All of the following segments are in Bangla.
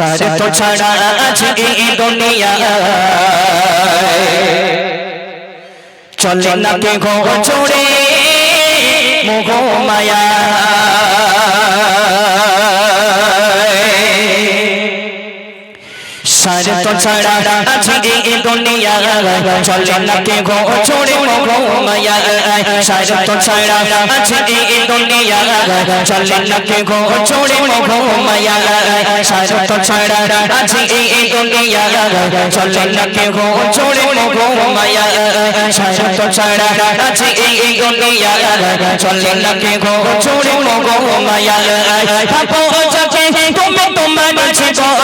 সার তো ছাড়া আছে এই দুনিয়া চলে না কে গো চোরে মোহ মায়া সার তো ছাড়া আছে এই দুনিয়া চলে না কে গো চড়ে মোহ মায়া সার তো ছাড়া আছে এই দুনিয়া চলে না কে গো চড়ে মোহ মায়া সার তো ছাড়া আছে এই দুনিয়া চলে না কে গো চড়ে মোহ মায়া সার তো ছাড়া আছে এই দুনিয়া চলে না কে গো চড়ে মোহ মায়া যাতে তুমি তোমার জীবন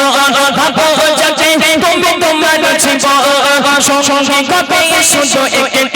ভাবো যাতে তুমি তোমার জীবন সঙ্গে কবে শুধু একটি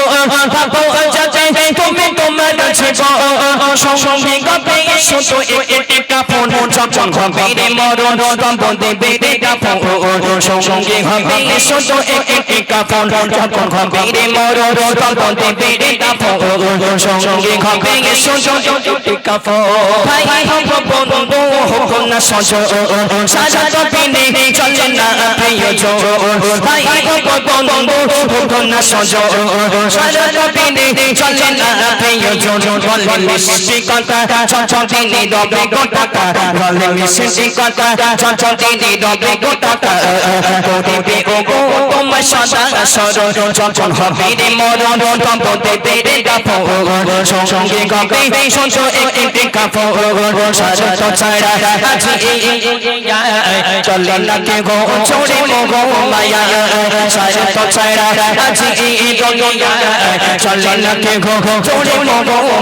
তোমার জীবন সঙ্গে গবে শুধু একটি কাপন যখন হবে রে মরণ তখন দেবে রে কাপন সঙ্গে হবে শুধু একটি কাপন যখন হবে রে মরণ তখন দেবে রে কাপন সঙ্গে হবে শুধু একটি কাপন ভাই হব বন্ধু হোক না সজ সাজা তো পিনে চলে না প্রিয়জন ভাই হব বন্ধু হোক না সজ সাজা তো পিনে চলে না প্রিয়জন বলে মিষ্টি কথা চঞ্চল দিনে দবে গোটাকা বলে মিষ্টি কথা চঞ্চল দিনে দবে গোটাকা করিবে ও গো তোমার সদা সরল চঞ্চল হবে রে মরণ তম্প দেবে রে গাফো সঙ্গে গবে সঞ্চ একটি কাপো সারা তো ছাড়া আছে চলে না কে গো চড়ে গো মায়া সারা তো ছাড়া আছে চলে না কে গো চড়ে গো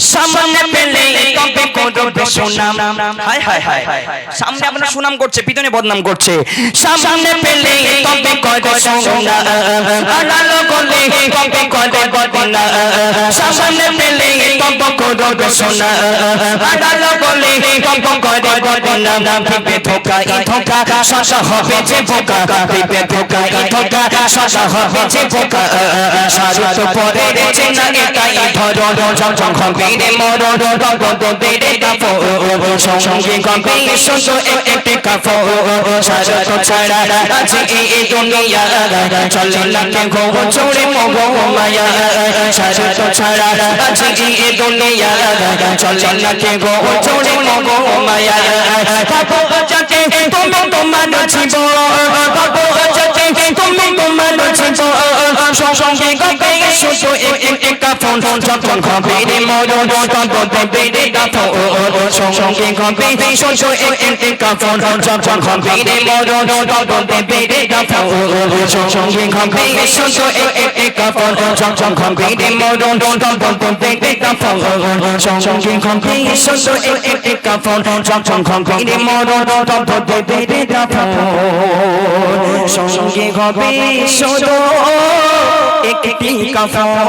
সামনে পেলে কবে করবে সুনাম? হায় হায় হায় সামনে আপনার সুনাম করছে পিছনে বদনাম করছে। সামনে পেলে কবে করবে সুনাম? আড়ালো গলে কবে করবে বদনা সামনে পেলে কবে করবে সুনাম আড়ালো গলে কবে করবে বদনা দিবে ধোকা, ই ধোকা, শশা হবে যে বোকা। দিবে ধোকা, ই ধোকা, শশা হবে যে বোকা। সারু তো পরে রেছে না একাই ধরো যখন হবে রে মরণ। তখন তো বেড়ে কাপো সঙ্গে কবে শুধু একটি কাপো সারা তো ছাড়া আছে এই দুনিয়া। চলে না কে গো চড়ে মগো মায়া। সারা তো ছাড়া আছে এই দুনিয়া চলে না কে মায়া। তোমার জীবন সঙ্গে কবে শুধু একটি কাপন যখন হবে রে মরণ তখন দেবে রে কাপন সঙ্গে কবে শুধু একটি কাপন যখন হবে রে মরণ তখন দেবে রে কাপন সঙ্গে কবে শুধু একটি কাপন যখন হবে রে মরণ তখন দেবে রে কাপন সঙ্গে কবে শুধু একটি কাপন যখন হবে রে মরণ তখন দেবে রে কাপন সঙ্গে হবে শুধু একটি কাপড়